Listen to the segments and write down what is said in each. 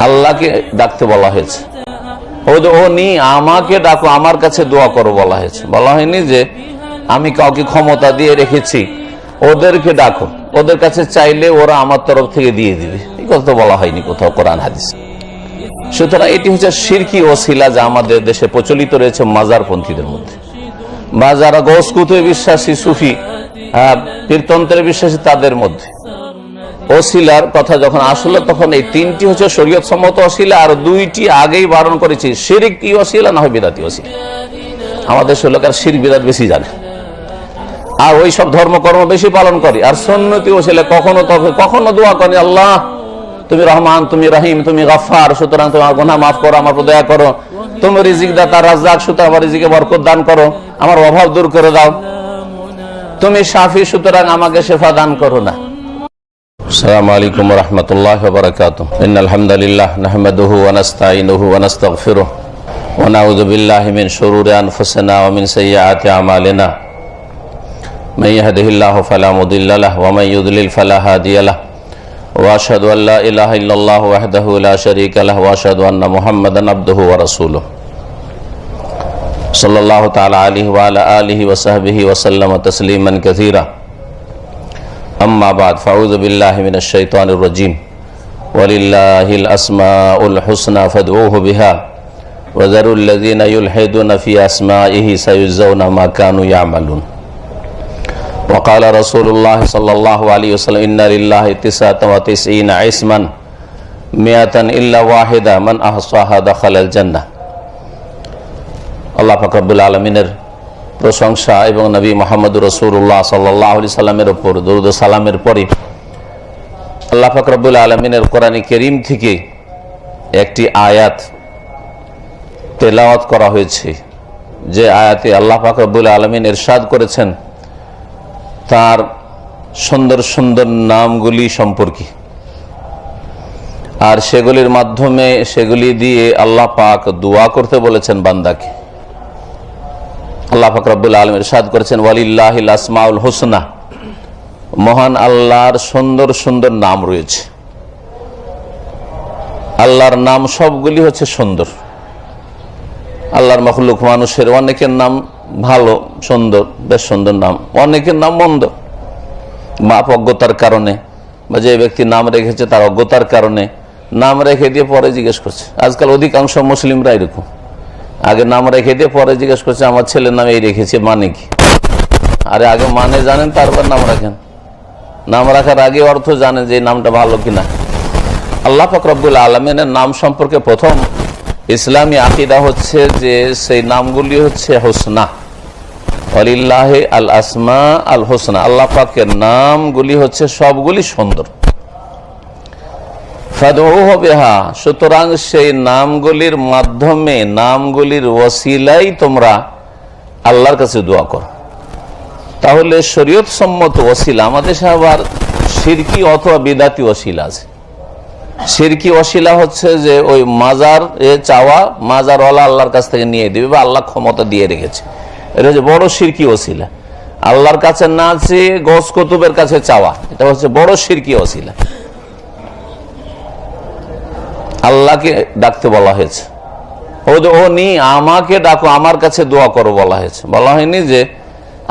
আল্লাহকে ডাকতে বলা হয়েছে। ও নি আমাকে ডাকো আমার কাছে দোয়া করো বলা হয়েছে। বলা হয়নি যে আমি কাউকে ক্ষমতা দিয়ে রেখেছি ওদেরকে ডাকো। ওদের কাছে চাইলে ওরা আমার তরফ থেকে দিয়ে দিবে। এই কথা বলা হয়নি কোথাও কোরআন হাদিস। সুতরাং এটি হচ্ছে সিরকি ওসিলা যা আমাদের দেশে প্রচলিত রয়েছে মাজারপন্থীদের মধ্যে। বা যারা গোসকুতে বিশ্বাসী সুফি আহ, পীরতন্ত্রে বিশ্বাসী তাদের মধ্যে। ওসিলার কথা যখন আসলো তখন এই তিনটি হচ্ছে শরীয়ত সম্মত অশিলা আর দুইটি আগেই বারণ করেছি শিরিক কি অশিলা না হয় বিদাতি অশিলা? আমাদের দেশের লোকের শির বিদাত বেশি জানে। আর ওই সব ধর্মকর্ম বেশি পালন করে। আর সন্ন্যতি ওসিলা কখনো কখনো দোয়া করে আল্লাহ তুমি রহমান তুমি রহিম তুমি গফার সুতরাং তোমার গোনা মাফ করো আমার দয়া করো। তুমি রিজিক দাতা রাজ্জাক সুতরাং আমার রিজিকে বরকত দান করো। আমার অভাব দূর করে দাও। তুমি সাফি সুতরাং আমাকে শেফা দান করো না। السلام علیکم ورحمۃ اللہ وبرکاتہ ان الحمد للہ نحمده ونستعینه ونستغفره ونعوذ بالله من شرور انفسنا ومن سیئات اعمالنا من يهده الله فلا مضل له ومن يضلل فلا هادي له واشهد ان لا اله الا الله وحده لا شريك له واشهد ان محمدا عبده ورسوله صلی اللہ تعالی علیہ وعلى آله وصحبه وسلم تسلیما كثيرا أما بعد فأعوذ بالله من الشيطان الرجيم ولله الأسماء الحسنى فادعوه بها وذروا الذين يلحدون في أسمائه سيجزون ما كانوا يعملون وقال رسول الله صلى الله عليه وسلم إن لله تسعة وتسعين عصما مئة إلا واحدة من أحصاها دخل الجنة আল্লাহ ফাকরবুল আলমিনের প্রশংসা এবং নবী মোহাম্মদ রসুল্লাহ সাল্লাহ আলি সাল্লামের ওপর দরুদ সালামের পরে আল্লাহ ফাকরবুল আলমিনের কোরআনী করিম থেকে একটি আয়াত তেলাওয়াত করা হয়েছে। যে আয়াতে আল্লাহ ফাকরবুল আলমিন এরশাদ করেছেন, তার সুন্দর সুন্দর নামগুলি সম্পর্কে। আর সেগুলির মাধ্যমে সেগুলি দিয়ে আল্লাহ পাক দোয়া করতে বলেছেন বান্দাকে। আল্লাহ ফাকরাবুল আলম ইরশাদ করেছেন, ওয়ালিল্লাহিল আসমাউল হোসনা। মহান আল্লাহর সুন্দর সুন্দর নাম রয়েছে। আল্লাহর নাম সবগুলি হচ্ছে সুন্দর। আল্লাহর মখলুক মানুষের অনেকের নাম ভালো, সুন্দর, বেশ সুন্দর নাম। অনেকের নাম মন্দ। মাপ অজ্ঞতার কারণে বা যে ব্যক্তি নাম রেখেছে তার অজ্ঞতার কারণে নাম রেখে দিয়ে পরে জিজ্ঞেস করছে। আজকাল অধিকাংশ মুসলিমরা এরকম। আগে নাম রেখে দিয়ে পরে জিজ্ঞেস করছে, আমার ছেলের নাম এই রেখেছে মানে কি? আরে আগে মানে জানেন, তারপর নাম রাখেন। নাম রাখার আগে অর্থ জানেন যে নামটা ভালো কিনা। আল্লাহ ফকরবুল আলমিনের নাম সম্পর্কে প্রথম ইসলামী আকিদা হচ্ছে যে সেই নামগুলি হচ্ছে হোসনা। আল আসমা আল হোসনা আল্লাহ পাকের নামগুলি হচ্ছে সবগুলি সুন্দর। বেহা, সুতরাং সেই নামগুলির মাধ্যমে, নামগুলির ওসিলাই তোমরা আল্লাহর কাছে দোয়া করো। তাহলে শরীয়ত সম্মত ওসিলা, আমাদের আবার সিরকি অথবা বিদাতি ওসিলা আছে। সিরকি ওসিলা হচ্ছে যে ওই মাজার এ চাওয়া, মাজারওয়ালা আল্লাহর কাছ থেকে নিয়ে দিবে বা আল্লাহ ক্ষমতা দিয়ে রেখেছে। এটা হচ্ছে বড় সিরকি ওসিলা। আল্লাহর কাছে না চেয়ে গোস কতুবের কাছে চাওয়া, এটা হচ্ছে বড় সিরকি ওসিলা। আল্লাহকে ডাকতে বলা হয়েছে। ও নি আমাকে ডাকো, আমার কাছে দোয়া করো বলা হয়েছে। বলা হয়নি যে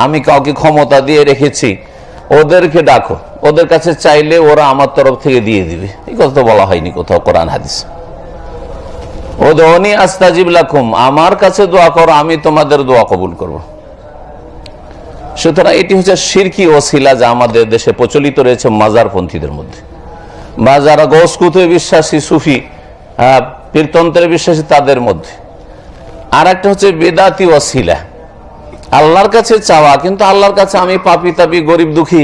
আমি কাউকে ক্ষমতা দিয়ে রেখেছি, ওদেরকে ডাকো। ওদের কাছে চাইলে ওরা আমার তরফ থেকে দিয়ে দিবে। এই কথা তো বলা হয়নি কোথাও কোরআন হাদিস। ও অনি আস্তাজিব লাকুম, আমার কাছে দোয়া করো, আমি তোমাদের দোয়া কবুল করব। সুতরাং এটি হচ্ছে সিরকি ওসিলা যা আমাদের দেশে প্রচলিত রয়েছে মাজারপন্থীদের মধ্যে। বা যারা গোসকুতে বিশ্বাসী সুফি পীরতন্ত্রে বিশ্বাসী তাদের মধ্যে। আর একটা হচ্ছে বেদাতি ওসিলা আল্লাহর কাছে চাওয়া, কিন্তু আল্লাহর কাছে আমি পাপি তাপি, গরিব দুঃখী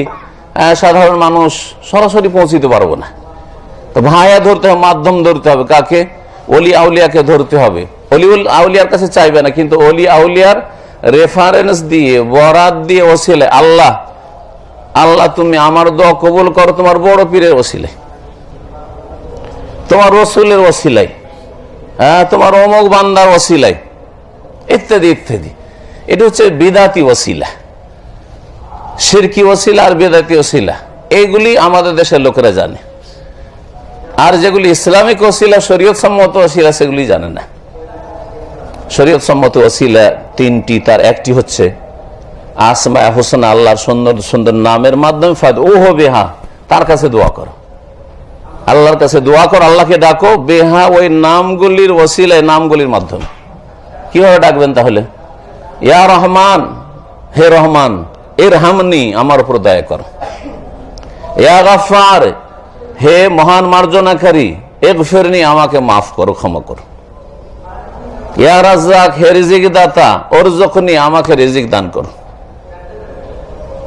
সাধারণ মানুষ সরাসরি পৌঁছিতে পারব না। তো ভাইয়া ধরতে হবে, মাধ্যম ধরতে হবে। কাকে? অলি আউলিয়াকে ধরতে হবে। অলি উল আউলিয়ার কাছে চাইবে না, কিন্তু অলি আউলিয়ার রেফারেন্স দিয়ে বরাদ দিয়ে ওসিলে, আল্লাহ আল্লাহ তুমি আমার দোয়া কবুল করো, তোমার বড় পীরের ওসিলে। তোমার রসুলের ওসিলাই হ্যাঁ তোমার অমুক বান্দার ওসিলাই, ইত্যাদি ইত্যাদি। এটা হচ্ছে বিদাতি ওসিলা। সিরকি ওসিলা আর বেদাতি ওসিলা। এইগুলি আমাদের দেশের লোকেরা জানে। আর যেগুলি ইসলামিক ওসিলা শরীয়ত সম্মত ওসিলা, সেগুলি জানে না। শরীয়ত সম্মত ওসিলা তিনটি, তার একটি হচ্ছে আসমা হোসেন আল্লাহর সুন্দর সুন্দর নামের মাধ্যমে ফায়দ ও হো বেহা, তার কাছে দোয়া করো। আল্লাহর কাছে দোয়া করো, আল্লাহকে ডাকো। বেহা ওই নামগুলির ওসিলায়, নামগুলির মাধ্যমে। কীভাবে ডাকবেন তাহলে? ইয়া রহমান, হে রহমান এর হামনি আমার উপর দয়া কর। ইয়া হে মহান মার্জনাকারী এক ফেরনি আমাকে মাফ করো, ক্ষমা করো। ইয়া রাজ্জাক, হে রিজিক দাতা ওর যখনই আমাকে রিজিক দান করো।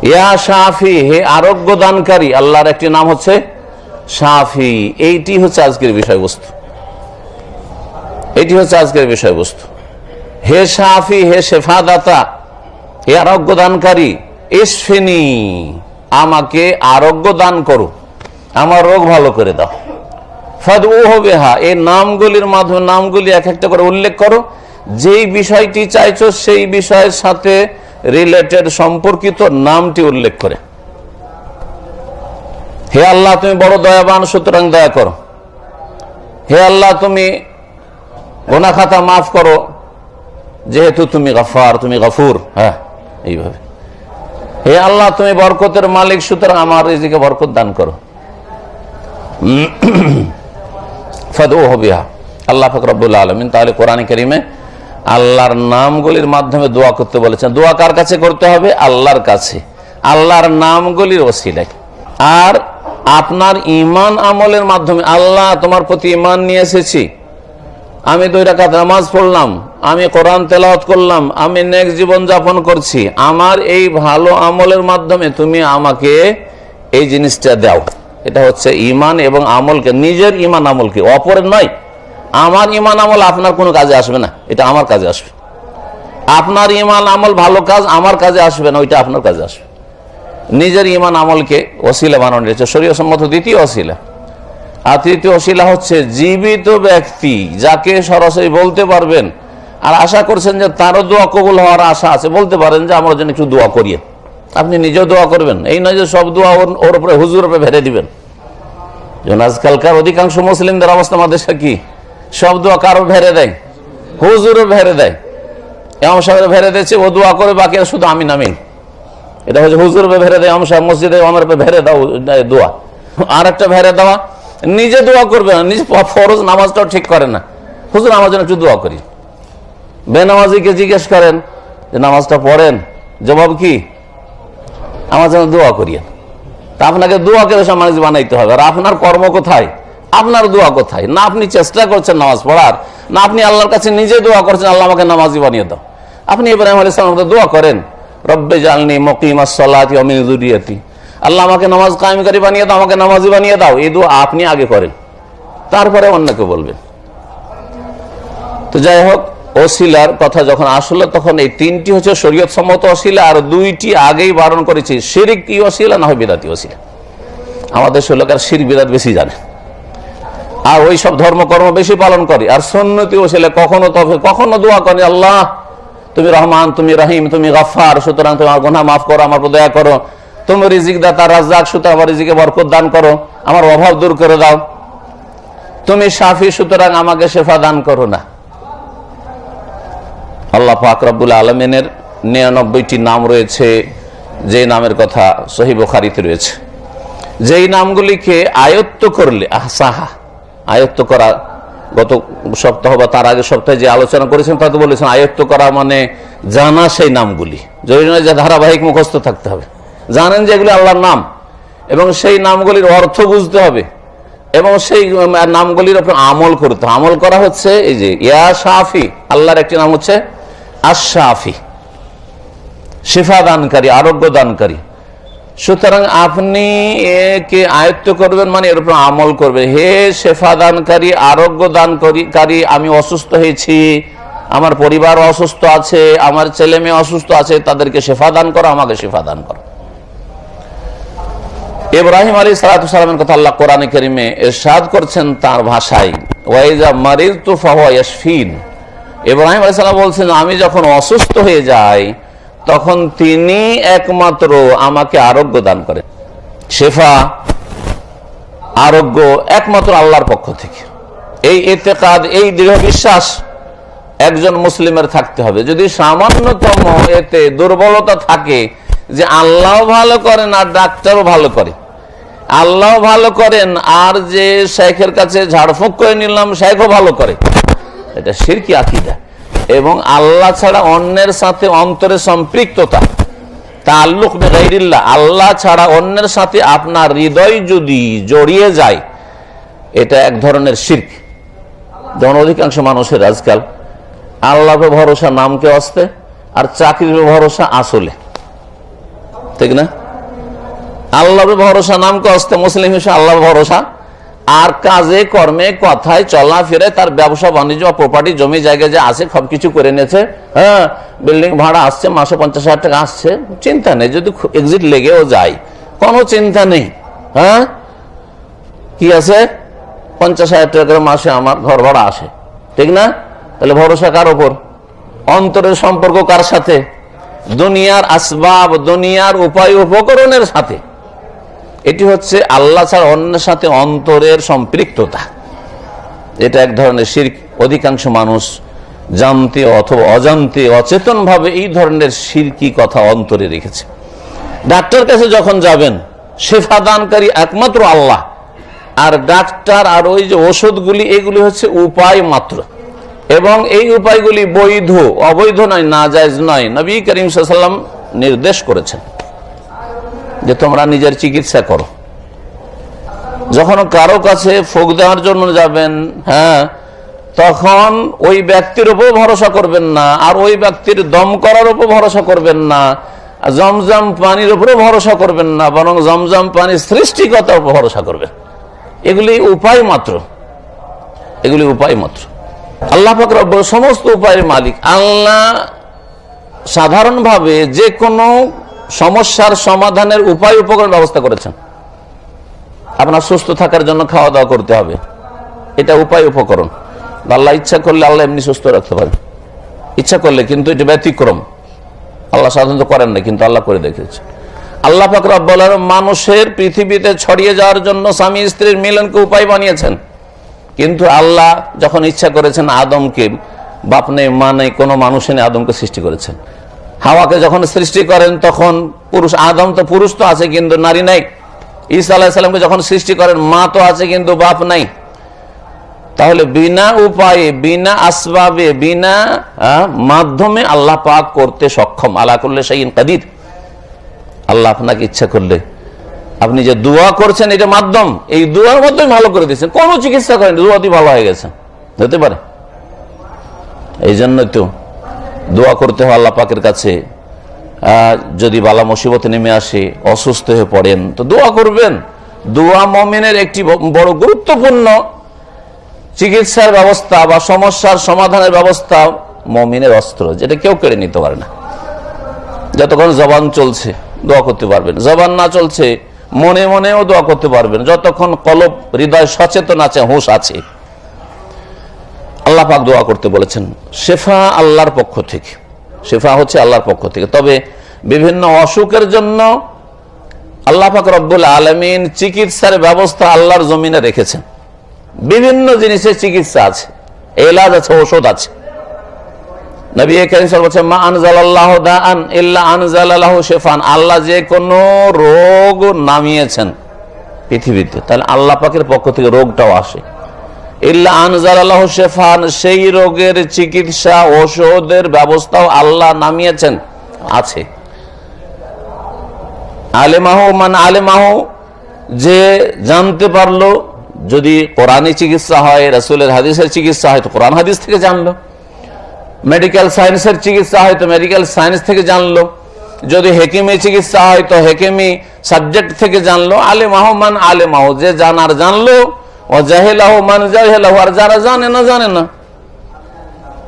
ইয়া শাফি, হে আরোগ্য দানকারী আল্লাহর একটি নাম হচ্ছে শাফি, এইটি হচ্ছে আজকের বিষয়বস্তু। এটি হচ্ছে আজকের বিষয়বস্তু। হে শাফি, হে শেফাদাতা, হে আরোগ্য দানকারী ইসফিনি, আমাকে আরোগ্য দান করো, আমার রোগ ভালো করে দাও। ফাদ হবে হা এই নামগুলির মাধ্যমে নামগুলি এক একটা করে উল্লেখ করো। যেই বিষয়টি চাইছো, সেই বিষয়ের সাথে রিলেটেড সম্পর্কিত নামটি উল্লেখ করে। হে আল্লাহ, তুমি বড় দয়াবান, সুতরাং দয়া করো। হে আল্লাহ, তুমি গোনা খাতা মাফ করো। যেহেতু তুমি গফার, তুমি গফুর। হ্যাঁ এইভাবে। হে আল্লাহ, তুমি বরকতের মালিক, সুতরাং আমার রিজিকে বরকত দান করো। ফদু হবিহা আল্লাহ ফকরবুল আলমিন তাহলে কোরআন করিমে আল্লাহর নামগুলির মাধ্যমে দোয়া করতে বলেছেন। দোয়া কার কাছে করতে হবে? আল্লাহর কাছে। আল্লাহর নামগুলির ওসিলায়। আর আপনার ইমান আমলের মাধ্যমে, আল্লাহ তোমার প্রতি ইমান নিয়ে এসেছি। আমি দুই রাকাত নামাজ পড়লাম, আমি কোরআন তেলাওয়াত করলাম, আমি নেক্সট জীবন যাপন করছি। আমার এই ভালো আমলের মাধ্যমে তুমি আমাকে এই জিনিসটা দাও। এটা হচ্ছে ইমান এবং আমলকে, নিজের ইমান আমলকে। অপরের নয়, আমার ইমান আমল আপনার কোনো কাজে আসবে না, এটা আমার কাজে আসবে। আপনার ইমান আমল ভালো কাজ, আমার কাজে আসবে না, ওইটা আপনার কাজে আসবে। নিজের ইমান আমলকে অশিলা বানানো হয়েছে। শরীয় সম্মত দ্বিতীয় অশিলা আর তৃতীয় অশিলা হচ্ছে জীবিত ব্যক্তি, যাকে সরাসরি বলতে পারবেন। আর আশা করছেন যে তারও দোয়া কবুল হওয়ার আশা আছে। বলতে পারেন যে আমার জন্য একটু দোয়া করিয়ে আপনি নিজেও দোয়া করবেন। এই নয় যে সব দোয়া ওর উপরে হুজুর উপরে ভেড়ে দিবেন। যেমন আজকালকার অধিকাংশ মুসলিমদের অবস্থা আমাদের কি? সব দোয়া কারও ভেড়ে দেয়? হুজুরও ভেড়ে দেয়। এমন সাহেব ভেড়ে দিয়েছে, ও দোয়া করে, বাকি শুধু আমি নামিন এটা হচ্ছে হুজুর ভেড়ে দেয় আমসা মসজিদে আমার ভেড়ে দাও, দোয়া আর একটা ভেড়ে দেওয়া, নিজে দোয়া করবে না, নিজে ফরজ নামাজটাও ঠিক করে না। হুজুর, আমার জন্য একটু দোয়া করি। বেনামাজিকে জিজ্ঞেস করেন যে, নামাজটা পড়েন? জবাব কি? আমার জন্য দোয়া করিয়েন। তা আপনাকে দোয়া করে সমাজ বানাইতে হবে। আর আপনার কর্ম কোথায়? আপনার দোয়া কোথায়? না আপনি চেষ্টা করছেন নামাজ পড়ার, না আপনি আল্লাহর কাছে নিজে দোয়া করছেন, আল্লাহ আমাকে নামাজি বানিয়ে দাও। আপনি ইব্রাহিম আলী সালাম দোয়া করেন। রব্বে জালনি মকিমা সলাতি অমিন আল্লাহ আমাকে নামাজ কায়েমকারী বানিয়ে দাও, আমাকে নামাজি বানিয়ে দাও, এই দোয়া আপনি আগে করেন। তারপরে অন্যকে বলবেন। তো যাই হোক, অশিলার কথা যখন আসলো, তখন এই তিনটি হচ্ছে শরীয়ত সম্মত অশিলা, আর দুইটি আগেই বারণ করেছি, শিরিক কি অশিলা না হয় বিদাতি অশিলা। আমাদের লোকের শির বিদাত বেশি জানে। আর ওই সব ধর্মকর্ম বেশি পালন করে, আর সন্ন্যতি ওসিলা কখনো তবে কখনো দোয়া করে, আল্লাহ তুমি রহমান, তুমি রহিম, তুমি গফার সুতরাং তোমার গোনা মাফ করো, আমার দয়া করো। তুমি রিজিক দাতা রাজ্জাক, সুতরাং আমার রিজিকে বরকত দান করো, আমার অভাব দূর করে দাও। তুমি সাফি, সুতরাং আমাকে শেফা দান করো না। আল্লাহ পাক রব্বুল আলমিনের নিরানব্বইটি নাম রয়েছে যে নামের কথা সহি বখারিতে রয়েছে। যেই নামগুলিকে আয়ত্ত করলে, আহসাহা, আয়ত্ত করা গত সপ্তাহ বা তার আগের সপ্তাহে যে আলোচনা করেছেন, তাতে বলেছেন, আয়ত্ত করা মানে জানা সেই নামগুলি। জরুরি নয় যে ধারাবাহিক মুখস্থ থাকতে হবে। জানেন যে এগুলি আল্লাহর নাম, এবং সেই নামগুলির অর্থ বুঝতে হবে, এবং সেই নামগুলির ওপর আমল করতে হবে। আমল করা হচ্ছে এই যে, ইয়া শাফি, আল্লাহর একটি নাম হচ্ছে আশাফি শিফা দানকারী, আরোগ্য দানকারী। সুতরাং আপনি একে আয়ত্ত করবেন মানে এর উপর আমল করবে। হে শেফা দানকারী আরোগ্য দানকারী আমি অসুস্থ হয়েছি, আমার পরিবার অসুস্থ আছে, আমার ছেলে মেয়ে অসুস্থ আছে, তাদেরকে শেফা দান করো, আমাকে শেফা দান করো। ইব্রাহিম আলী সালাতামের কথা আল্লাহ কোরআন করিমে এরশাদ করছেন তার ভাষায়, ওয়াইজা মারিজ তুফাহিন ইব্রাহিম আলী সাল্লাম বলছেন, আমি যখন অসুস্থ হয়ে যাই তখন তিনি একমাত্র আমাকে আরোগ্য দান করেন। শেফা, আরোগ্য একমাত্র আল্লাহর পক্ষ থেকে। এই এতেকাদ এই দৃঢ় বিশ্বাস একজন মুসলিমের থাকতে হবে। যদি সামান্যতম এতে দুর্বলতা থাকে যে আল্লাহ ভালো করেন আর ডাক্তারও ভালো করে। আল্লাহ ভালো করেন আর যে শেখের কাছে ঝাড়ফুঁক করে নিলাম, শেখও ভালো করে। এটা সিরকি আকিদা। এবং আল্লাহ ছাড়া অন্যের সাথে অন্তরে সম্পৃক্ততা তাল্লুক বেগাইরিল্লাহ, আল্লাহ ছাড়া অন্যের সাথে আপনার হৃদয় যদি জড়িয়ে যায়, এটা এক ধরনের শির্ক। যেমন অধিকাংশ মানুষের আজকাল আল্লাহকে ভরসা নামকে আসতে আর চাকরির ভরসা আসলে। ঠিক না? আল্লাহর ভরসা নামকে আসতে মুসলিম হিসেবে আল্লাহ ভরসা আর কাজে, কর্মে, কথায় চলাফেরে তার ব্যবসা, বাণিজ্য প্রপার্টি জমি জায়গায় যে আছে সব কিছু করে নিয়েছে। হ্যাঁ বিল্ডিং ভাড়া আসছে, মাসে পঞ্চাশ হাজার টাকা আসছে। চিন্তা নেই, যদি এক্সিট লেগেও যায়, কোনো চিন্তা নেই। হ্যাঁ? কি আছে? পঞ্চাশ হাজার টাকা করে মাসে আমার ঘর ভাড়া আসে। ঠিক না? তাহলে ভরসা কার ওপর? অন্তরের সম্পর্ক কার সাথে? দুনিয়ার আসবাব, দুনিয়ার উপায় উপকরণের সাথে। এটি হচ্ছে আল্লাহ ছাড়া অন্যের সাথে অন্তরের সম্পৃক্ততা। এটা এক ধরনের শির্ক। অধিকাংশ মানুষ জানতে অথবা অজান্তে অচেতন ভাবে এই ধরনের শিরকি কথা অন্তরে রেখেছে। ডাক্তার কাছে যখন যাবেন শেফা দানকারী একমাত্র আল্লাহ। আর ডাক্তার আর ওই যে ওষুধগুলি, এগুলি হচ্ছে উপায় মাত্র। এবং এই উপায়গুলি বৈধ, অবৈধ নয় না জায়জ নয়। নবী করিম সাল্লাম নির্দেশ করেছেন। যে তোমরা নিজের চিকিৎসা করো। যখন কারও কাছে ফোক দেওয়ার জন্য যাবেন হ্যাঁ তখন ওই ব্যক্তির উপর ভরসা করবেন না, আর ওই ব্যক্তির দম করার উপর ভরসা করবেন না জমজম পানির উপরে ভরসা করবেন না, বরং জমজম পানির সৃষ্টিকতার উপর ভরসা করবেন। এগুলি উপায় মাত্র। এগুলি উপায় মাত্র। আল্লাহ ফাকর সমস্ত উপায়ের মালিক। আল্লাহ সাধারণভাবে যে কোনো সমস্যার সমাধানের উপায় উপকরণ ব্যবস্থা করেছেন। আপনার সুস্থ থাকার জন্য খাওয়া দাওয়া করতে হবে। এটা উপায় উপকরণ। আল্লাহ ইচ্ছা করলে আল্লাহ এমনি সুস্থ রাখতে পারেন। ইচ্ছা করলে কিন্তু এটা ব্যতিক্রম। আল্লাহ সাধারণত করেন না, কিন্তু আল্লাহ করে দেখেছে। আল্লাহ ফাকর বলার মানুষের পৃথিবীতে ছড়িয়ে যাওয়ার জন্য স্বামী স্ত্রীর মিলনকে উপায় বানিয়েছেন। কিন্তু আল্লাহ যখন ইচ্ছা করেছেন আদমকে, বাপ নেই, মা নেই, কোনো মানুষ নেই আদমকে সৃষ্টি করেছেন। হাওয়াকে যখন সৃষ্টি করেন, তখন পুরুষ, আদম তো পুরুষ তো আছে কিন্তু নারী নাই। ঈসা আলাহিসাল্লামকে যখন সৃষ্টি করেন, মা তো আছে কিন্তু বাপ নাই। তাহলে বিনা উপায়ে, বিনা আসবাবে, বিনা মাধ্যমে আল্লাহ পাক করতে সক্ষম। আল্লাহ করলে সেই কাদির। আল্লাহ আপনাকে ইচ্ছা করলে। আপনি যে দোয়া করছেন, এটা মাধ্যম। এই দোয়ার মাধ্যমে ভালো করে দিচ্ছেন কোনো চিকিৎসা করেন দোয়াতেই ভালো হয়ে গেছে। হতে পারে। এই জন্যই তো দোয়া করতে হয় আল্লাহ পাকের কাছে। যদি বালা মুসিবত নেমে আসে, অসুস্থ হয়ে পড়েন, তো দোয়া করবেন। দোয়া মমিনের একটি বড় গুরুত্বপূর্ণ চিকিৎসার ব্যবস্থা বা সমস্যার সমাধানের ব্যবস্থা মমিনের অস্ত্র, যেটা কেউ কেড়ে নিতে পারে না। যতক্ষণ জবান চলছে, দোয়া করতে পারবেন। জবান না চলছে, মনে মনেও দোয়া করতে পারবেন। যতক্ষণ কলব, হৃদয় সচেতন আছে, হুঁশ আছে। আল্লাহ পাক দোয়া করতে বলেছেন, শেফা আল্লাহর পক্ষ থেকে। শেফা হচ্ছে আল্লাহর পক্ষ থেকে। তবে বিভিন্ন অসুখের জন্য আল্লাহ পাক রব্বুল আলমিন চিকিৎসার ব্যবস্থা আল্লাহর জমিনে রেখেছেন। বিভিন্ন জিনিসের চিকিৎসা আছে, এলাজ আছে, ওষুধ আছে। নবী মা আল্লাহ যে কোন রোগ নামিয়েছেন পৃথিবীতে, তাহলে আল্লাহ পাকের পক্ষ থেকে রোগটাও আসে। ইল্লা শিফান, সেই রোগের চিকিৎসা ঔষধের ব্যবস্থাও আল্লাহ নামিয়েছেন। আছে। আলেমাহ মান আলেমাহ, যে জানতে পারল, যদি কোরআনী চিকিৎসা হয়, রাসূলের হাদিসের চিকিৎসা হয়, তো কোরআন হাদিস থেকে জানলো। মেডিকেল সায়েন্সের চিকিৎসা হয়, তো মেডিকেল সায়েন্স থেকে জানলো। যদি হেকিমি চিকিৎসা হয়, তো হেকিমি সাবজেক্ট থেকে জানলো। আলে মাহমান আলে মাহ যে জানার জানলো ও জাহেলাহ মান জাহেলাহ, আর যারা জানে না জানে না।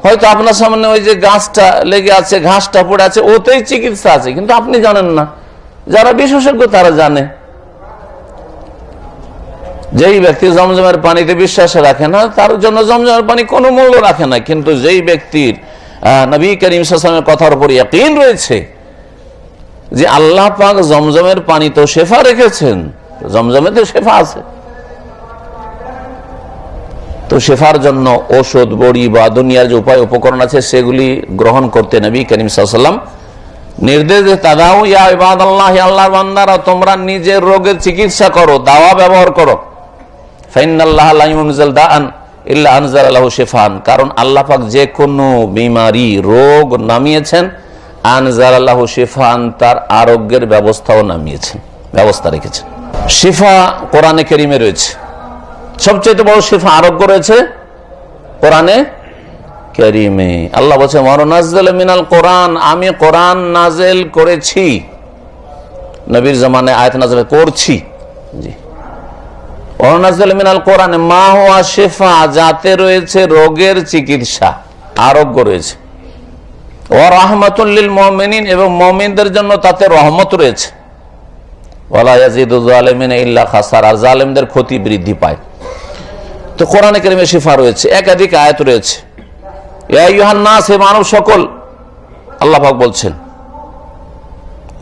হয়তো আপনার সামনে ওই যে গাছটা লেগে আছে, ঘাসটা পড়ে আছে, ওতেই চিকিৎসা আছে, কিন্তু আপনি জানেন না। যারা বিশেষজ্ঞ, তারা জানে। যেই ব্যক্তি জমজমের পানিতে বিশ্বাস রাখে না, তার জন্য জমজমের পানি কোনো মূল্য রাখে না, কিন্তু যেই ব্যক্তির নবী করিম সাসলামের কথার উপর ইয়াকিন রয়েছে যে আল্লাহ পাক জমজমের পানি তো শেফা রেখেছেন। জমজমে তো শেফা আছে। তো শেফার জন্য ওষুধ, বড়ি বা দুনিয়ার যে উপায় উপকরণ আছে, সেগুলি গ্রহণ করতে নবী করিম সাল্লাম নির্দেশ দিয়ে তাদাও ইয়া ইবাদ আল্লাহ আল্লাহর বান্দারা, তোমরা নিজের রোগের চিকিৎসা করো, দাওয়া ব্যবহার করো। শিফান। কারণ আল্লাহ পাক যে কোনো বিমারি রোগ নামিয়েছেন, আনজাল আল্লাহু শিফান, তার আরোগ্যের ব্যবস্থাও নামিয়েছেন, ব্যবস্থা রেখেছেন। শিফা কোরআনে কেরিমে রয়েছে। সবচেয়ে বড় শিফা আরোগ্য রয়েছে কোরআনে কেরিমে। আল্লাহ বলছে মরনাজল মিনাল কোরআন, আমি কোরআন নাজেল করেছি। নবীর জমানে আয়াত নাজেল করছি। জি। কোরআনে, মা হওয়া শেফা, যাতে রয়েছে রোগের চিকিৎসা, আরোগ্য রয়েছে। এবং জন্য তাতে রয়েছে। খাসার, আর জালেমদের ক্ষতি বৃদ্ধি পায়। তো কোরআনে কেরিমে শিফা রয়েছে, একাধিক আয়াত রয়েছে। মানব সকল আল্লাহাক বলছেন।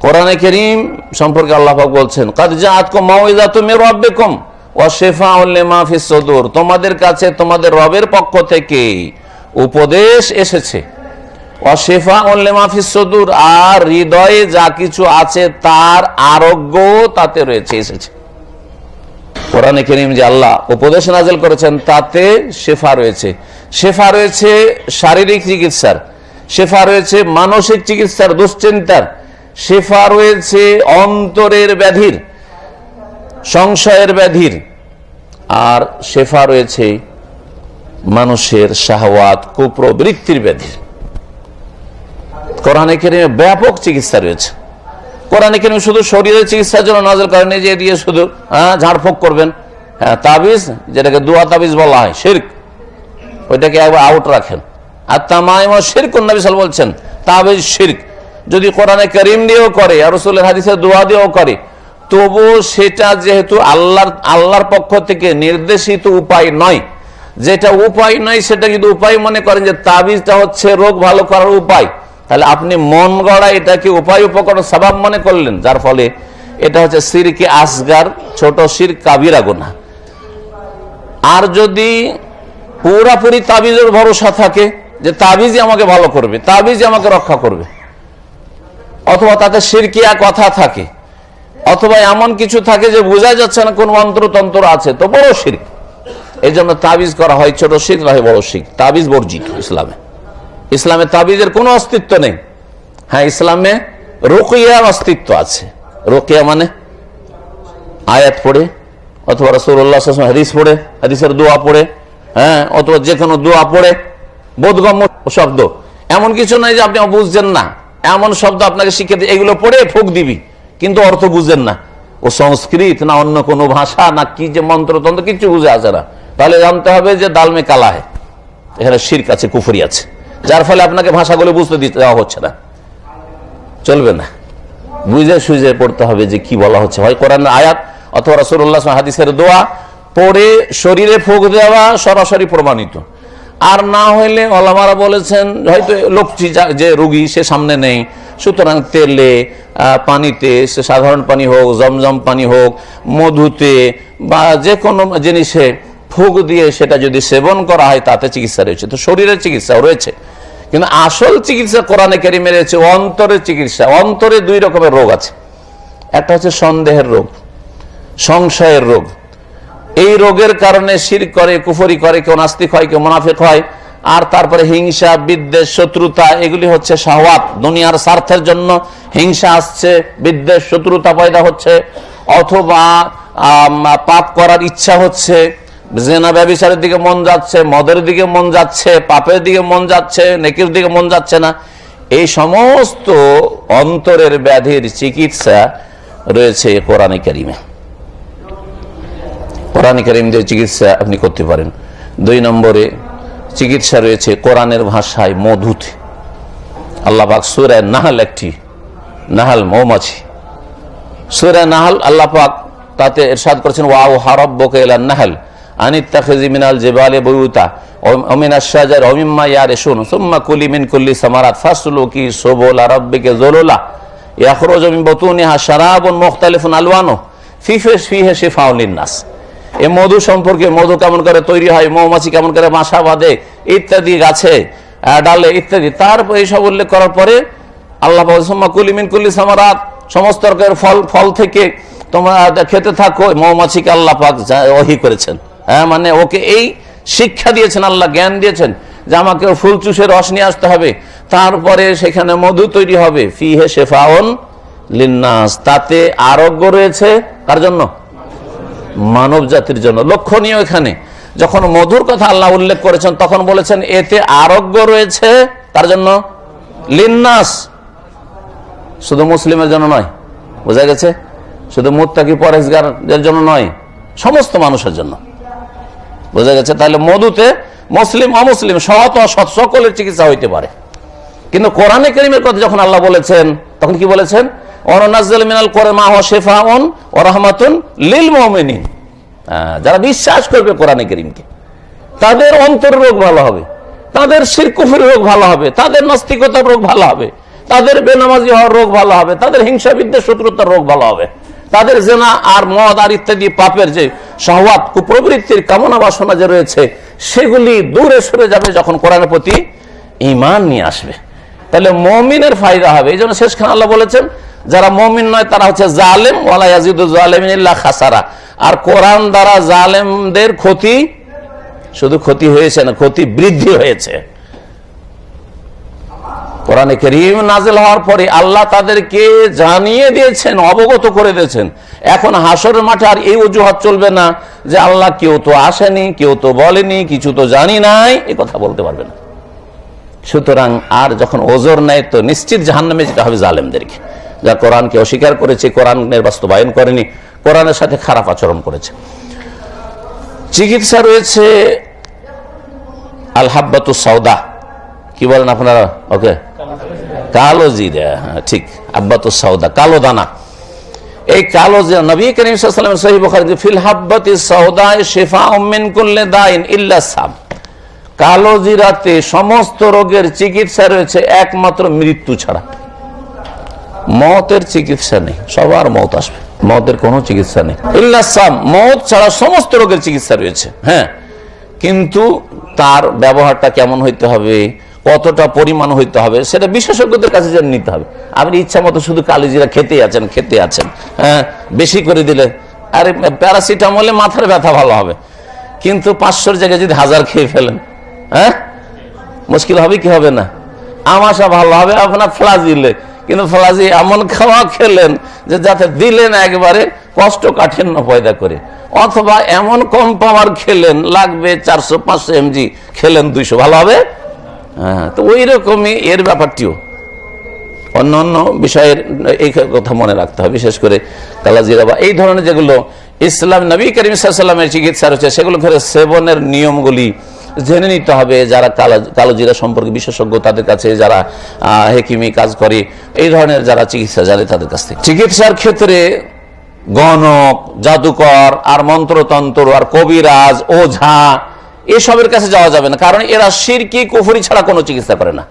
কোরআনে কেরিম সম্পর্কে আল্লাহাক বলছেন সুদূর। তোমাদের কাছে তোমাদের রবের পক্ষ থেকে উপদেশ এসেছে শিফাউল লিমা ফিস আর হৃদয়ে যা কিছু আছে তার আরোগ্য তাতে রয়েছে, এসেছে। কোরআনে করিম যে আল্লাহ উপদেশ নাজেল করেছেন, তাতে শেফা রয়েছে। শেফা রয়েছে শারীরিক চিকিৎসার, শেফা রয়েছে মানসিক চিকিৎসার, দুশ্চিন্তার, শেফা রয়েছে অন্তরের ব্যাধির, সংশয়ের ব্যাধির, আর শেফা রয়েছে মানুষের শাহওয়াত, কুপ্রবৃত্তির ব্যাধির। কোরআনে কেরিমে ব্যাপক চিকিৎসা রয়েছে। কোরআনে কেন শুধু শরীরের চিকিৎসার জন্য নজর করেন যে দিয়ে শুধু হ্যাঁ ঝাড়ফুঁক করবেন। হ্যাঁ তাবিজ, যেটাকে দুয়া তাবিজ বলা হয়, শির্ক, ওইটাকে একবার আউট রাখেন। আর তামাইমা শির্ক নবিসাল বলছেন, তাবিজ, শির্ক। যদি কোরআনে করিম দিয়েও করে, আর রসুলের হাদিসের দোয়া দিয়েও করে, তবু সেটা যেহেতু আল্লাহর আল্লাহর পক্ষ থেকে নির্দেশিত উপায় নয়। যেটা উপায় নয়, সেটা যদি উপায় মনে করেন যে তাবিজটা হচ্ছে রোগ ভালো করার উপায় তাহলে আপনি মন গড়া এটাকে উপায় উপকরণ স্বভাব মনে করলেন, যার ফলে এটা হচ্ছে সিরকে আসগার, ছোট সির কাবিরা গোনা আর যদি পুরাপুরি তাবিজের ভরসা থাকে যে তাবিজই আমাকে ভালো করবে, তাবিজই আমাকে রক্ষা করবে, অথবা তাতে সিরকিয়া কথা থাকে, অথবা এমন কিছু থাকে যে বোঝা যাচ্ছে না কোন মন্ত্রতন্ত্র আছে, তো বড় শির এই জন্য তাবিজ করা হয় ছোট শিখ নয় বড় শিখ তাবিজ বর্জিত ইসলামে। ইসলামে তাবিজের কোনো অস্তিত্ব নেই। হ্যাঁ ইসলামে রোকিয়ার অস্তিত্ব আছে। রোকিয়া মানে আয়াত পড়ে, অথবা রসুল্লাহ হাদিস পড়ে, হাদিসের দোয়া পড়ে হ্যাঁ অথবা যে কোনো দোয়া পড়ে, বোধগম্য শব্দ। এমন কিছু নাই যে আপনি বুঝছেন না। এমন শব্দ আপনাকে শিখে এগুলো পড়ে ফুক দিবি, কিন্তু অর্থ বুঝেন না। ও সংস্কৃত না অন্য কোনো ভাষা না কি যে মন্ত্রতন্ত্র কিছু বুঝে আসে না। তাহলে জানতে হবে যে দালমে কালা হয় এখানে শির আছে, কুফরি আছে। যার ফলে আপনাকে ভাষাগুলো বুঝতে দিতে দেওয়া হচ্ছে না। চলবে না। বুঝে সুঝে পড়তে হবে যে কি বলা হচ্ছে। হয় কোরআন আয়াত অথবা রসুল্লাহ হাদিসের দোয়া পড়ে শরীরে ফুক দেওয়া সরাসরি প্রমাণিত। আর না হইলে অলামারা বলেছেন, হয়তো লোকটি যে রুগী, সে সামনে নেই। সুতরাং তেলে পানিতে, সে সাধারণ পানি হোক, জমজম পানি হোক, মধুতে বা যে কোনো জিনিসে ফুক দিয়ে সেটা যদি সেবন করা হয়, তাতে চিকিৎসা রয়েছে। তো শরীরের চিকিৎসাও রয়েছে। কিন্তু আসল চিকিৎসা কোরআনে কেরিমে রয়েছে অন্তরের চিকিৎসা। অন্তরে দুই রকমের রোগ আছে। একটা হচ্ছে সন্দেহের রোগ, সংশয়ের রোগ। এই রোগের কারণে শির করে, কুফরি করে, কেউ নাস্তিক হয়, কেউ মুনাফিক হয়। আর তারপরে হিংসা, বিদ্বেষ, শত্রুতা, এগুলি হচ্ছে শাহওয়াত। দুনিয়ার স্বার্থের জন্য হিংসা আসছে, বিদ্বেষ, শত্রুতা পয়দা হচ্ছে। অথবা পাপ করার ইচ্ছা হচ্ছে। জেনা ব্যবসারের দিকে মন যাচ্ছে, মদের দিকে মন যাচ্ছে, পাপের দিকে মন যাচ্ছে, নেকির দিকে মন যাচ্ছে না। এই সমস্ত অন্তরের ব্যাধির চিকিৎসা রয়েছে কোরআনে কারিমে। কোরআন করিম দিয়ে চিকিৎসা আপনি করতে পারেন। দুই নম্বরে চিকিৎসা রয়েছে কোরআনের ভাষায় মধুতে। আল্লাহ পাক সুরায় নাহাল একটি, নাহাল মৌমাছি। সুরায় নাহাল আল্লাহ পাক তাতে এরশাদ করেছেন ওয়াও হারব্বকে এলা নাহাল। কুল্লি লিন্নাস। এই মধু সম্পর্কে মধু কেমন করে তৈরি হয়, মৌমাছি কেমন করে বাসা বাঁধে, ইত্যাদি গাছে ডালে ইত্যাদি। তারপর এইসব উল্লেখ করার পরে আল্লাহ কুলিমিন কুলি সামারাত, সমস্ত রকমের ফল ফল থেকে তোমরা খেতে থাকো, মৌমাছিকে আল্লাহ পাক ওহি করেছেন। হ্যাঁ মানে ওকে এই শিক্ষা দিয়েছেন, আল্লাহ জ্ঞান দিয়েছেন যে আমাকে ফুল চুষে রস নিয়ে আসতে হবে। তারপরে সেখানে মধু তৈরি হবে। ফি ফিহে শেফাউন লিন্নাস। তাতে আরোগ্য রয়েছে কার জন্য? মানব জাতির জন্য। লক্ষণীয় এখানে, যখন মধুর কথা আল্লাহ উল্লেখ করেছেন, তখন বলেছেন, এতে আরোগ্য রয়েছে তার জন্য? লিন্নাস। শুধু মুসলিমের জন্য নয়, বোঝা গেছে? শুধু মুত্তাকি পরেশগারদের জন্য নয়, সমস্ত মানুষের জন্য। বোঝা গেছে? তাহলে মধুতে মুসলিম অমুসলিম সৎ অসৎ সকলের চিকিৎসা হইতে পারে। কিন্তু কোরআনে করিমের কথা যখন আল্লাহ বলেছেন তখন কি বলেছেন? ও রহমাতুন হ্যাঁ, যারা বিশ্বাস করবে কোরআনে করিমকে। তাদের অন্তর রোগ ভালো হবে। তাদের শিরকুফের রোগ ভালো হবে। তাদের নাস্তিকতার রোগ ভালো হবে। তাদের বেনামাজি হওয়ার রোগ ভালো হবে। তাদের হিংসা শত্রুতার রোগ ভালো হবে। তাদের জেনা আর মদ আর ইত্যাদি পাপের যে সহবাদ কুপ্রবৃত্তির কামনা বাসনা যে রয়েছে, সেগুলি দূরে সরে যাবে যখন কোরআনের প্রতি ইমান নিয়ে আসবে। তাহলে মমিনের ফায়দা হবে। এই জন্য শেষখান আল্লাহ বলেছেন, যারা মমিন নয় তারা হচ্ছে জালেম, ওয়ালা খাসারা। আর কোরআন দ্বারা জালেমদের ক্ষতি শুধু ক্ষতি হয়েছে না, ক্ষতি বৃদ্ধি হয়েছে। কোরআনে করিম নাজেল হওয়ার পরে আল্লাহ তাদেরকে জানিয়ে দিয়েছেন, অবগত করে দিয়েছেন। এখন হাসরের মাঠে আর এই অজুহাত চলবে না যে আল্লাহ কেউ তো আসেনি, কেউ তো বলেনি, কিছু তো জানি নাই, এ কথা বলতে পারবে না। সুতরাং আর যখন ওজোর নেয় তো নিশ্চিত জাহান্নামে যেতে হবে জালেমদেরকে। যা কোরআনকে অস্বীকার করেছে, কোরআনের বাস্তবায়ন করেনি, কোরআনের সাথে খারাপ আচরণ করেছে। চিকিৎসা রয়েছে আল হাব্বাতু সৌদা কি বলেন আপনারা? ওকে কালো জিরা হ্যাঁ, ঠিক। আব্বাতু সৌদা কালো দানা। এই কালো নবী করিম সাল্লাল্লাহু সহি ফিল হাব্বাতি সৌদা শিফা মিন কুল্লি দাইন ইল্লা সাব কালো জিরাতে সমস্ত রোগের চিকিৎসা রয়েছে একমাত্র মৃত্যু ছাড়া। মতের চিকিৎসা নেই সবার মত আসবে। মতের কোনো চিকিৎসা নেই। ইল্লাসাম মত ছাড়া সমস্ত রোগের চিকিৎসা রয়েছে হ্যাঁ। কিন্তু তার ব্যবহারটা কেমন হইতে হবে? কতটা পরিমাণ হইতে হবে, সেটা বিশেষজ্ঞদের কাছে যেন নিতে হবে। আপনি ইচ্ছা মতো শুধু কালিজিরা খেতে আছেন খেতে আছেন হ্যাঁ বেশি করে দিলে। আরে, প্যারাসিটামলে মাথার ব্যথা ভালো হবে। কিন্তু পাঁচশোর জায়গায় যদি হাজার খেয়ে ফেলেন হ্যাঁ মুশকিল হবে কি হবে না? আমাশা ভালো হবে, আপনার ফ্লাজিলে কিন্তু ফ্লাজি এমন খাওয়া খেলেন যে যাতে দিলেন একবারে কষ্ট কাঠিন্য পয়দা করে। অথবা এমন কম পাওয়ার খেলেন, লাগবে চারশো পাঁচশো এমজি, খেলেন দুইশো, ভালো হবে? তো ওই রকমই এর ব্যাপারটিও। অন্য অন্য বিষয়ের এই কথা মনে রাখতে হবে, বিশেষ করে কালাজিরা বা এই ধরনের যেগুলো ইসলাম, নবী করিম সাল্লামের চিকিৎসা রয়েছে, সেগুলো ফেরে সেবনের নিয়মগুলি জেনে নিতে হবে যারা কালা- কালোজিরা সম্পর্কে বিশেষজ্ঞ তাদের কাছে, যারা হেকিমি কাজ করে, এই ধরনের যারা চিকিৎসা জানে তাদের কাছ থেকে। চিকিৎসার ক্ষেত্রে গণক, জাদুকর আর মন্ত্রতন্ত্র আর কবিরাজ, ওঝা এসবের কাছে যাওয়া যাবে না, কারণ এরা সিরকি, কুফুরি ছাড়া কোনো চিকিৎসা করে না।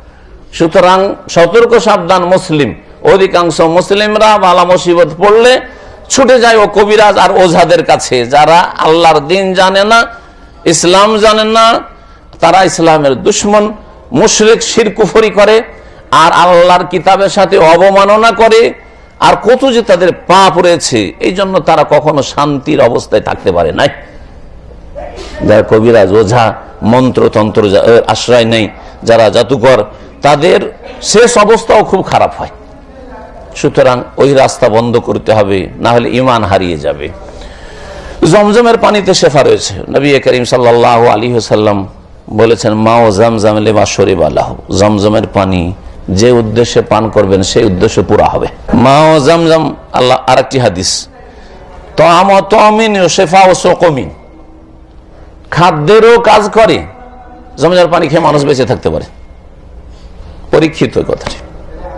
সুতরাং সতর্ক, সাবধান মুসলিম। অধিকাংশ মুসলিমরা বালা মুসিবত পড়লে ছুটে যায় ও কবিরাজ আর ওঝাদের কাছে, যারা আল্লাহর দিন জানে না, ইসলাম জানে না, তারা ইসলামের দুশ্মন, মুশরিক, শির, কুফরি করে, আর আল্লাহর কিতাবের সাথে অবমাননা করে, আর কত যে তাদের পাপ রয়েছে এই জন্য তারা কখনো শান্তির অবস্থায় থাকতে পারে নাই। যারা কবিরাজ ওঝা মন্ত্রতন্ত্র আশ্রয় নেই, যারা জাদুকর, তাদের শেষ অবস্থাও খুব খারাপ হয়। সুতরাং ওই রাস্তা বন্ধ করতে হবে, না হলে ইমান হারিয়ে যাবে। জমজমের পানিতে শেফা রয়েছে। নবী করিম সাল্লাহ আলী সাল্লাম বলেছেন মা ও জামজাম লেবা শরীফ আল্লাহ জমজমের পানি যে উদ্দেশ্যে পান করবেন, সেই উদ্দেশ্য পুরা হবে। মা ও জামজাম, আল্লাহ আরেকটি হাদিস তো আম তমিন শেফা ও সকমিন। খাদ্যেরও কাজ করে, জমিদার পানি খেয়ে মানুষ বেঁচে থাকতে পারে। পরীক্ষিত কথাটি।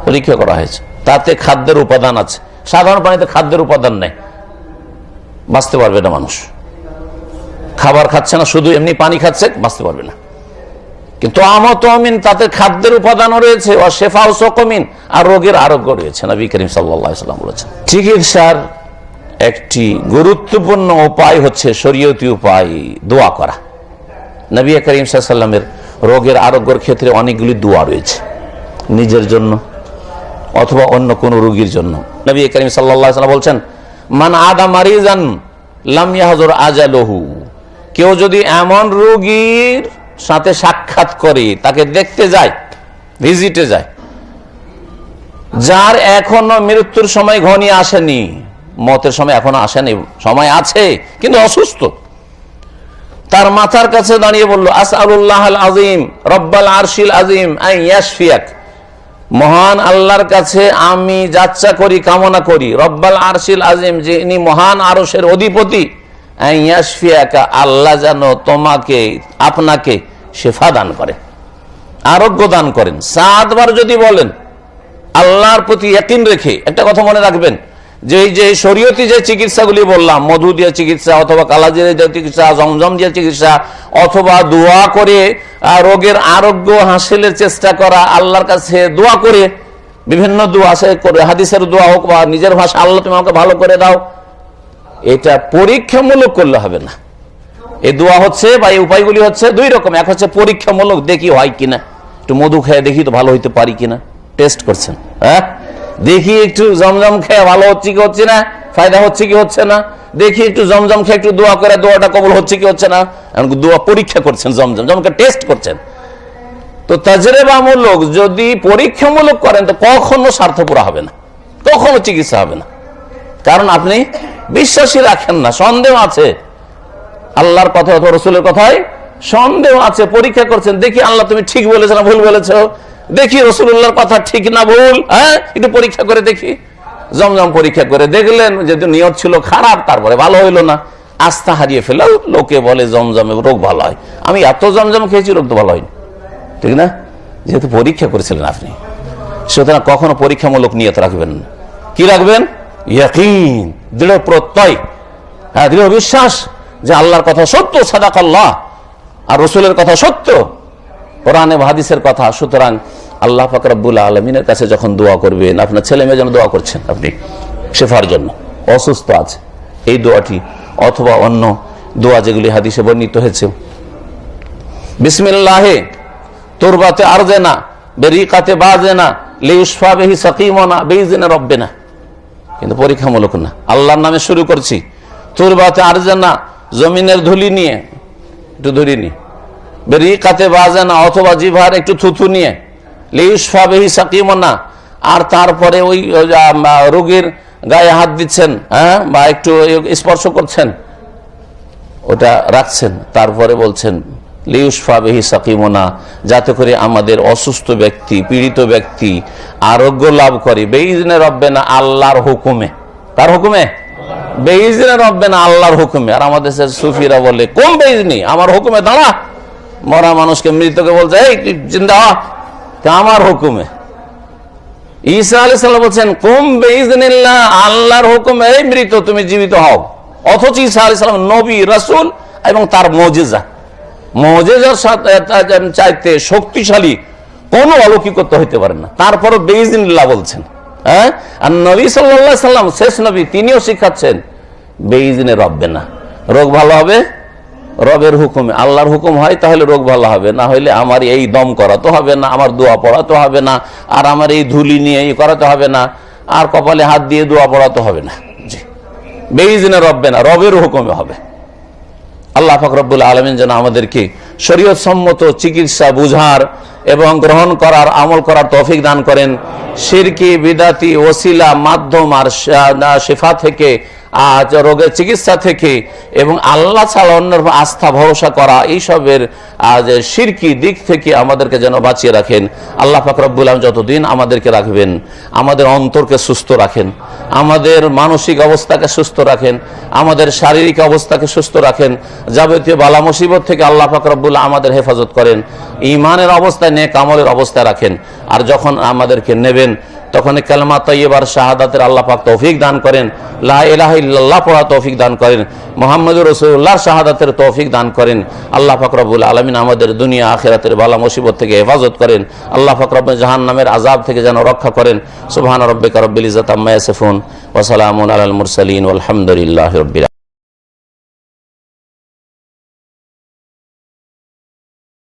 পরীক্ষা করা হয়েছে। তাতে খাদ্যের উপাদান আছে। সাধারণ পানিতে খাদ্যের উপাদান নেই। বাঁচতে পারবে না মানুষ। খাবার খাচ্ছে না, শুধু এমনি পানি খাচ্ছে, বাঁচতে পারবে না। কিন্তু আমত আমিন, তাতে খাদ্যের উপাদানও রয়েছে। ও শেফাও সকমিন আর রোগের আরোগ্য রয়েছে। নবী করিম সাল্লাম বলেছেন। চিকিৎসার একটি গুরুত্বপূর্ণ উপায় হচ্ছে শরীয়তি উপায়, দোয়া করা। নবী করিম সাল্লামের রোগের আরোগ্যর ক্ষেত্রে অনেকগুলি দোয়া রয়েছে, নিজের জন্য অথবা অন্য কোন রোগীর জন্য। নবী করিম সাল্লাহ বলছেন, মান আদা মারিজান লামিয়াহজর আজালহু। কেউ যদি এমন রোগীর সাথে সাক্ষাৎ করে, তাকে দেখতে যায়, ভিজিটে যায়, যার এখনও মৃত্যুর সময় ঘনিয়ে আসেনি মতের সময় এখনও আসেনি, সময় আছে, কিন্তু অসুস্থ। তার মাথার কাছে দাঁড়িয়ে বলল আল আজিম রব্বাল আরশিল আজিম মহান আল্লাহর কাছে আমি যাচ্ছা করি, কামনা করি। রব্বাল আরশিল আজিম যিনি মহান আরশের অধিপতি আল্লাহ যেন তোমাকে, আপনাকে শেফা দান করে, আরোগ্য দান করেন। সাতবার যদি বলেন, আল্লাহর প্রতি একদিন রেখে, একটা কথা মনে রাখবেন যে যে শরীয়তি যে চিকিৎসাগুলি বললাম, মধু দিয়ে চিকিৎসা অথবা কালাজির দিয়ে চিকিৎসা, জমজম দিয়ে চিকিৎসা, অথবা দোয়া করে রোগের আরোগ্য হাসিলের চেষ্টা করা, আল্লাহর কাছে দোয়া করে, বিভিন্ন দোয়া আছে করে, হাদিসের দোয়া হোক বা নিজের ভাষা, আল্লাহ তুমি আমাকে ভালো করে দাও, এটা পরীক্ষামূলক করলে হবে না। এই দোয়া হচ্ছে বা এই উপায়গুলি হচ্ছে দুই রকম, এক হচ্ছে পরীক্ষামূলক দেখি হয় কিনা, একটু মধু খেয়ে দেখি তো ভালো হইতে পারি কিনা টেস্ট করছেন হ্যাঁ? দেখি একটু জমজম খেয়ে ভালো হচ্ছে কি হচ্ছে না? ফায়দা হচ্ছে কি হচ্ছে না? দেখি একটু জমজম খেয়ে একটু দোয়া করে, দোয়াটা কবল হচ্ছে কি হচ্ছে না? এমনকি দোয়া পরীক্ষা করছেন জমজম জমকে টেস্ট করছেন। তো তাজরেবামূলক যদি পরীক্ষামূলক করেন, তো কখনো স্বার্থপুরা হবে না। কখনো চিকিৎসা হবে না। কারণ আপনি বিশ্বাসী রাখেন না, সন্দেহ আছে। আল্লাহর কথা অথবা রসুলের কথায় সন্দেহ আছে, পরীক্ষা করছেন, দেখি আল্লাহ তুমি ঠিক বলেছ না ভুল বলেছ। দেখি রসুল্লাহর কথা ঠিক না ভুল হ্যাঁ? একটু পরীক্ষা করে দেখি। জমজম পরীক্ষা করে দেখলেন, যেহেতু নিয়ত ছিল খারাপ, তারপরে ভালো হইল না। আস্থা হারিয়ে ফেল লোকে বলে জমজমে রোগ ভালো হয়। আমি এত জমজম খেয়েছি, রোগ তো ভালো হয়নি। ঠিক না? যেহেতু পরীক্ষা করেছিলেন আপনি। সুতরাং কখনো পরীক্ষামূলক নিয়ত রাখবেন না। কি রাখবেন? দৃঢ় প্রত্যয় হ্যাঁ দৃঢ় বিশ্বাস যে আল্লাহর কথা সত্য সাদাক আল্লাহ আর রসুলের কথা সত্য কোরআনে হাদিসের কথা, সুতরাং আল্লাহ ফাকরাবুল আলমিনের কাছে যখন দোয়া করবেন, আপনার ছেলে মেয়ে যেন দোয়া করছেন আপনি শেফার জন্য, অসুস্থ আছে, এই দোয়াটি অথবা অন্য দোয়া যেগুলি হাদিসে বর্ণিত হয়েছে। বিসমিল্লাহে, তোরবাতে আরজে না বেরিকাতে বাজে না লিউসফা বেহি সাকিমনা বেইজিনে রব্বে না কিন্তু পরীক্ষামূলক না, আল্লাহর নামে শুরু করছি। তুরবাতে আরজে না জমিনের ধুলি নিয়ে, একটু ধুলি নিয়ে। বেরিকাতে বাজে না, অথবা জিভার একটু থুথু নিয়ে। লিউসফা বেহি সাকিমনা। আর তারপরে ওই রোগীর গায়ে হাত দিচ্ছেন হ্যাঁ? বা একটু স্পর্শ করছেন। ওটা রাখছেন। তারপরে বলছেন, লিউসফা বেহি সাকিমনা, যাতে করে আমাদের অসুস্থ ব্যক্তি, পীড়িত ব্যক্তি আরোগ্য লাভ করে। বেইজনে রব্বে না আল্লাহর হুকুমে। তার হুকুমে? বেইজনে রব্বে না আল্লাহর হুকুমে। আর আমাদের সুফিরা বলে, কোন বেইজনি আমার হুকুমে দাঁড়া। মরা মানুষকে মৃতকে বলছে, এই জিন্দা আমার হুকুমে। ঈসা আলী সাল্লাম বলছেন, কুম বেইজনিল্লাহ আল্লাহর হুকুমে, এই মৃত তুমি জীবিত হও। অথচ ঈসা আলী সাল্লাম নবী, রাসূল এবং তার মজেজা। মজেজার চাইতে শক্তিশালী, কোনো অলৌকিকত্ব হইতে পারে না। তারপরও বেইজনিল্লাহ বলছেন হ্যাঁ? আর নবী সাল্লাল্লাহু সাল্লাম, শেষ নবী, তিনিও শিখাচ্ছেন বেইজনে রব্বে না। রোগ ভালো হবে? রবের হুকুমে। আল্লাহর হুকুম হয়, তাহলে রোগ ভালো হবে। না হলে আমার এই দম করাতে হবে না, আমার দোয়া পড়াতে হবে না, আর আমার এই ধুলি নিয়ে এই করাতে হবে না, আর কপালে হাত দিয়ে দোয়া পড়াতে হবে না। জি। বেইজনে রব্বে না, রবের হুকুমে হবে। আল্লাহ ফকরবুল আলমিন যেন আমাদেরকে শরীয়ত সম্মত চিকিৎসা বুঝার এবং গ্রহণ করার, আমল করার তৌফিক দান করেন। সিরকি, বিদাতি, ওসিলা, মাধ্যম আর শেফা থেকে রোগের চিকিৎসা থেকে এবং আল্লাহ ছাড়া অন্যের আস্থা, ভরসা করা, এইসবের আজ সিরকি দিক থেকে আমাদেরকে যেন বাঁচিয়ে রাখেন। আল্লাহ ফাকরবুল আলম যতদিন আমাদেরকে রাখবেন, আমাদের অন্তরকে সুস্থ রাখেন, আমাদের মানসিক অবস্থাকে সুস্থ রাখেন, আমাদের শারীরিক অবস্থাকে সুস্থ রাখেন, যাবতীয় বালা মুসিবত থেকে আল্লাহ ফাকরবুল আমাদের হেফাজত করেন ইমানের অবস্থায়, নেক আমলের অবস্থায় রাখেন। আর যখন আমাদেরকে নেবেন তখন কালেমা তৈবার শাহাদাতের আল্লাহ পাক তৌফিক দান করেন। লা ইলাহা ইল্লাল্লাহ পড়া তৌফিক দান করেন। মোহাম্মদুর রসুল্লাহর শাহাদাতের তৌফিক দান করেন। আল্লাহ ফাকরাবুল আলমিন আমাদের দুনিয়া আখেরাতের বালা মুসিবত থেকে হেফাজত করেন। আল্লাহ ফাকরাব জাহান নামের আজাব থেকে যেন রক্ষা করেন। সুবহান রব্বিকা রব্বিল ইজ্জাত আম্মা ইয়াসিফুন। ওয়া সালামুন আলাল মুরসালিন। ওয়ালহামদুলিল্লাহি রাব্বিল